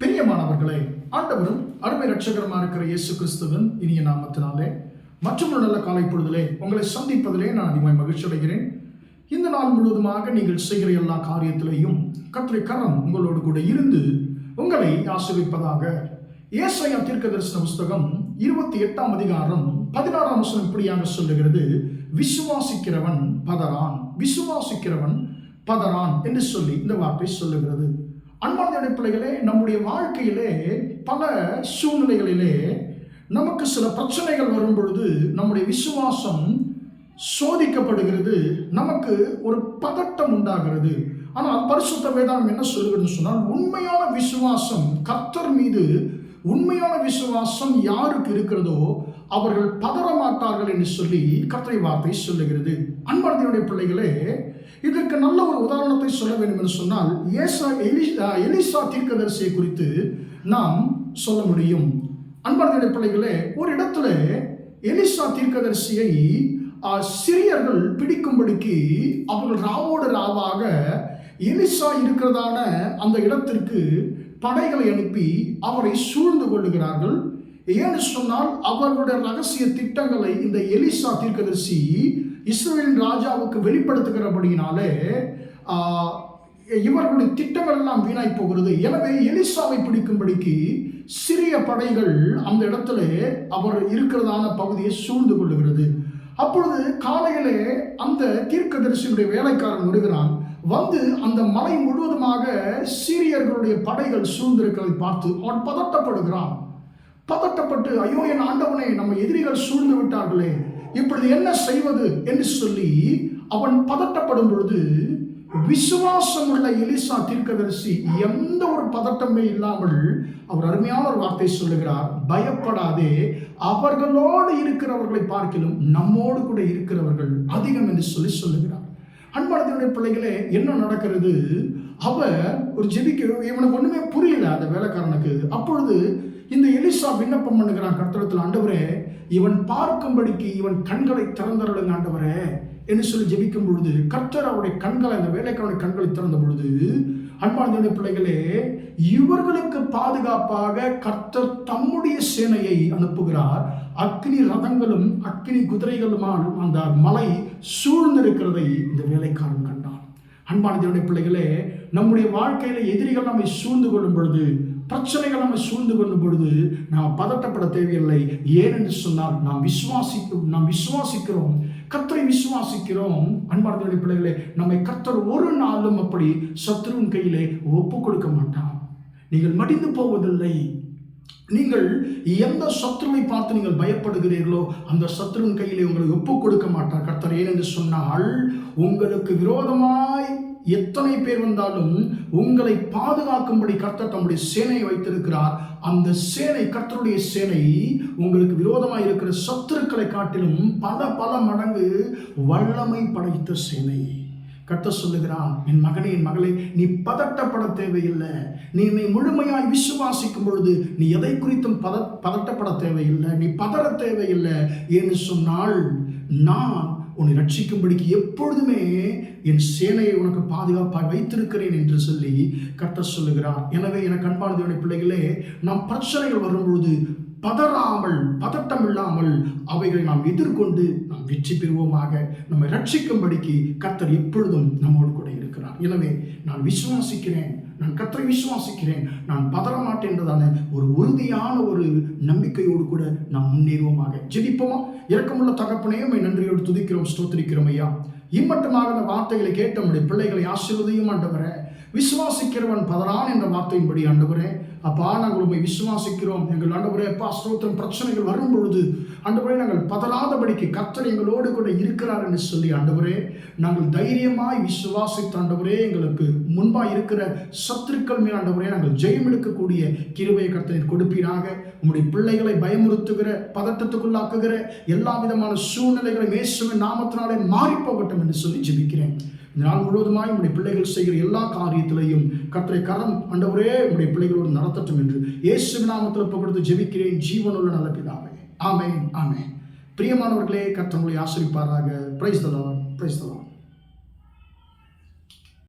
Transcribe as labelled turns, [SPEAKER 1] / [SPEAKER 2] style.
[SPEAKER 1] பிரியமானவர்களே ஆண்டவரும் அருமை ரட்சகரமாக இருக்கிற இயேசு கிறிஸ்துவின் இனிய நாமத்தினாலே மற்றும் ஒரு நல்ல காலை பொழுதிலே உங்களை சந்திப்பதிலே நான் அதிகமாக மகிழ்ச்சி அடைகிறேன் இந்த நாள் முழுவதுமாக நீங்கள் செய்கிற எல்லா காரியத்திலேயும் கத்திரை கரம் உங்களோடு கூட இருந்து உங்களை ஆசிரிப்பதாக ஏசையா தீர்க்க தரிசன புஸ்தகம் இருபத்தி எட்டாம் அதிகாரம் பதினாறாம் வசனம் இப்படியாக சொல்லுகிறது விசுவாசிக்கிறவன் பதறான் விசுவாசிக்கிறவன் பதறான் என்று சொல்லி இந்த வார்த்தை சொல்லுகிறது. அன்பான பிள்ளைகளே நம்முடைய வாழ்க்கையிலே பல சூழ்நிலைகளிலே நமக்கு சில பிரச்சனைகள் வரும் பொழுது நம்முடைய விசுவாசம் சோதிக்கப்படுகிறது. நமக்கு ஒரு பதட்டம் உண்டாகிறது. ஆனால் பரிசுத்த தான் என்ன சொல்லுகிறதுன்னு சொன்னால் உண்மையான விசுவாசம் கர்த்தர் மீது உண்மையான விசுவாசம் யாருக்கு இருக்கிறதோ அவர்கள் பதற மாட்டார்கள் என்று சொல்லி கர்த்தரை வார்த்தை சொல்லுகிறது. அன்பர்தனுடைய பிள்ளைகளே இதற்கு நல்ல ஒரு உதாரணத்தை சொல்ல வேண்டும் என்று சொன்னால் ஏசா எலி எலிசா தீர்க்கதரிசியை குறித்து நாம் சொல்ல முடியும். அன்பர்தனுடைய பிள்ளைகளே ஒரு இடத்துல எலிசா தீர்க்கதரிசியை சிறியர்கள் பிடிக்கும்படிக்கு அவர்கள் ராவோடு ராவாக எலிசா இருக்கிறதான அந்த இடத்திற்கு படைகளை அனுப்பி அவரை சூழ்ந்து கொள்ளுகிறார்கள். ஏன்னு சொன்னால் அவர்களுடைய ரகசிய திட்டங்களை இந்த எலிசா தீர்க்கதரிசி இஸ்ரேலின் ராஜாவுக்கு வெளிப்படுத்துகிறபடியினாலே இவர்களுடைய திட்டங்கள் எல்லாம் வீணாய் போகிறது. எனவே எலிசாவை பிடிக்கும்படிக்கு சிறிய படைகள் அந்த இடத்துல அவர் இருக்கிறதான பகுதியை சூழ்ந்து கொள்ளுகிறது. அப்பொழுது காலையிலே அந்த தீர்க்கதரிசியுடைய வேலைக்காரன் வருகிறான். வந்து அந்த மலை முழுவதுமாக சீரியர்களுடைய படைகள் சூழ்ந்திருக்கிறதை பார்த்து அவன் பதட்டப்படுகிறான். பதட்டப்பட்டு ஐயோ என் ஆண்டவனே நம்ம எதிரிகள் சூழ்ந்து விட்டார்களே இப்பொழுது என்ன செய்வது? என்று சொல்லி அவன் பதட்டப்படும் பொழுது விசுவாசம் உள்ள எலிசா தீர்க்கதரிசி எந்த ஒரு பதட்டமே இல்லாமல் அவர் அருமையான ஒரு வார்த்தை சொல்லுகிறார். பயப்படாதே அவர்களோடு இருக்கிறவர்களை பார்க்கிலும் நம்மோடு கூட இருக்கிறவர்கள் அதிகம் என்று சொல்லி சொல்லுகிறார். அன்பானத்தினுடைய பிள்ளைகளே என்ன நடக்கிறது? அவர் ஒரு ஜெபிக்க இவனுக்கு ஒன்றுமே புரியல அந்த வேலைக்காரனுக்கு. அப்பொழுது இந்த எலிசா விண்ணப்பம் பண்ணுகிறான் கர்த்தரத்தில் ஆண்டவரே இவன் பார்க்கும்படிக்கு இவன் கண்களை திறந்தருளுங்க ஆண்டவரே என்று சொல்லி ஜெபிக்கும் பொழுது கர்த்தர் அவருடைய கண்களை அந்த வேலைக்காரனுடைய கண்களை திறந்த பொழுது அன்பானதுடைய பிள்ளைகளே இவர்களுக்கு பாதுகாப்பாக கர்த்தர் தம்முடைய சேனையை அனுப்புகிறார். அக்னி ரதங்களும் அக்னி குதிரைகளுமான அந்த மலை சூழ்ந்திருக்கிறதை இந்த வேலைக்காரன் கண்டான். அன்பான தேவனுடைய பிள்ளைகளே நம்முடைய வாழ்க்கையில் எதிரிகள் நம்மை சூழ்ந்து கொள்ளும் பொழுது பிரச்சனைகள் நம்மை சூழ்ந்து கொள்ளும் பொழுது நாம் பதட்டப்பட தேவையில்லை. ஏனென்று சொன்னால் நாம் விசுவாசிக்கும் நாம் விசுவாசிக்கிறோம். கத்தரை விசுவாசிக்கிறோம். அன்பார்ந்த பிள்ளைகளே நம்மை கத்தர் ஒரு நாளும் அப்படி சத்ருவின் கையிலே ஒப்பு கொடுக்க மாட்டான் நீங்கள் மடிந்து போவதில்லை. நீங்கள் எந்த சத்ருவை பார்த்து நீங்கள் பயப்படுகிறீர்களோ அந்த சத்ருவின் கையிலே உங்களை ஒப்பு கொடுக்க மாட்டார். கர்த்தர் ஏனென்று சொன்னால் உங்களுக்கு விரோதமாய் எத்தனை பேர் வந்தாலும் உங்களை பாதுகாக்கும்படி கர்த்தர் தம்முடைய சேனையை வைத்திருக்கிறார். அந்த சேனை கர்த்தருடைய சேனை உங்களுக்கு விரோதமாக இருக்கிற சத்துருக்களை காட்டிலும் பல பல மடங்கு வல்லமை படைத்த சேனை. கத்த சொல்லுகிறான் என் மகனே என் மகளே நீ பதட்டப்பட தேவையில்லை. நீ என்னை முழுமையாய் விசுவாசிக்கும் பொழுது நீ எதை குறித்தும் பத பதட்டப்பட தேவையில்லை. நீ பதற தேவையில்லை. என்று சொன்னால் நான் உன்னை ரட்சிக்கும்படிக்கு எப்பொழுதுமே என் சேனையை உனக்கு பாதுகாப்பாக வைத்திருக்கிறேன் என்று சொல்லி கத்த சொல்லுகிறார். எனவே எனக்கு அன்பான தேவனுடைய பிள்ளைகளே நாம் பிரச்சனைகள் வரும்பொழுது பதறாமல் பதட்டம் இல்லாமல் அவைகளை நாம் எதிர்கொண்டு நாம் வெற்றி பெறுவோமாக. நம்மை ரட்சிக்கும்படிக்கு கர்த்தர் எப்பொழுதும் நம்மோடு கூட இருக்கிறார். எனவே நான் விசுவாசிக்கிறேன். நான் கத்தரை விசுவாசிக்கிறேன். நான் பதற மாட்டேன்றதான ஒரு உறுதியான ஒரு நம்பிக்கையோடு கூட நாம் முன்னேறுவோமாக. ஜெபிப்போமா? இறக்கமுள்ள தகப்பனையும் நன்றியோடு துதிக்கிறோம் ஸ்தோத்திரிக்கிறோம் ஐயா. இம்மட்டுமாக அந்த வார்த்தைகளை கேட்ட முடியும் பிள்ளைகளை ஆசீர்வதியும் ஆண்டவரே. விசுவாசிக்கிறவன் பதறான் என்ற வார்த்தையின்படி ஆண்டவரே. அப்பா நாங்கள் உண்மை விசுவாசிக்கிறோம். எங்கள் ஆண்டவரே அப்பா ஸ்தோத்திரம் பிரச்சனைகள் வரும் பொழுது ஆண்டவரே நாங்கள் பதறாதபடிக்கு கர்த்தர் எங்களோடு கூட இருக்கிறார் என்று சொல்லி ஆண்டவரே நாங்கள் தைரியமாய் விசுவாசித்த ஆண்டவரே எங்களுக்கு முன்பாக இருக்கிற சத்துருக்கள் மேல் ஆண்டவரே நாங்கள் ஜெயம் எடுக்கக்கூடிய கிருபையை கத்தனை கொடுப்பீராக. உங்களுடைய பிள்ளைகளை பயமுறுத்துகிற பதட்டத்துக்குள்ளாக்குகிற எல்லா விதமான சூழ்நிலைகளை இயேசுவின் நாமத்தினாலே மாறிப்போகட்டும் என்று சொல்லி ஜெபிக்கிறேன். இந்த நாள் முழுவதுமாய் உடைய பிள்ளைகள் செய்கிற எல்லா காரியத்திலையும் கர்த்தரை கரம் ஆண்டவரே உடைய பிள்ளைகளோடு நடத்தட்டும் என்று இயேசு நாமத்தில் பகிர்ந்து ஜெபிக்கிறேன். ஜீவனுள்ள நல்ல பிதாவே. ஆமே ஆமே பிரியமானவர்களே கத்தவங்களை உங்களை ஆசிரிப்பாராக. Price தலான் price தலான்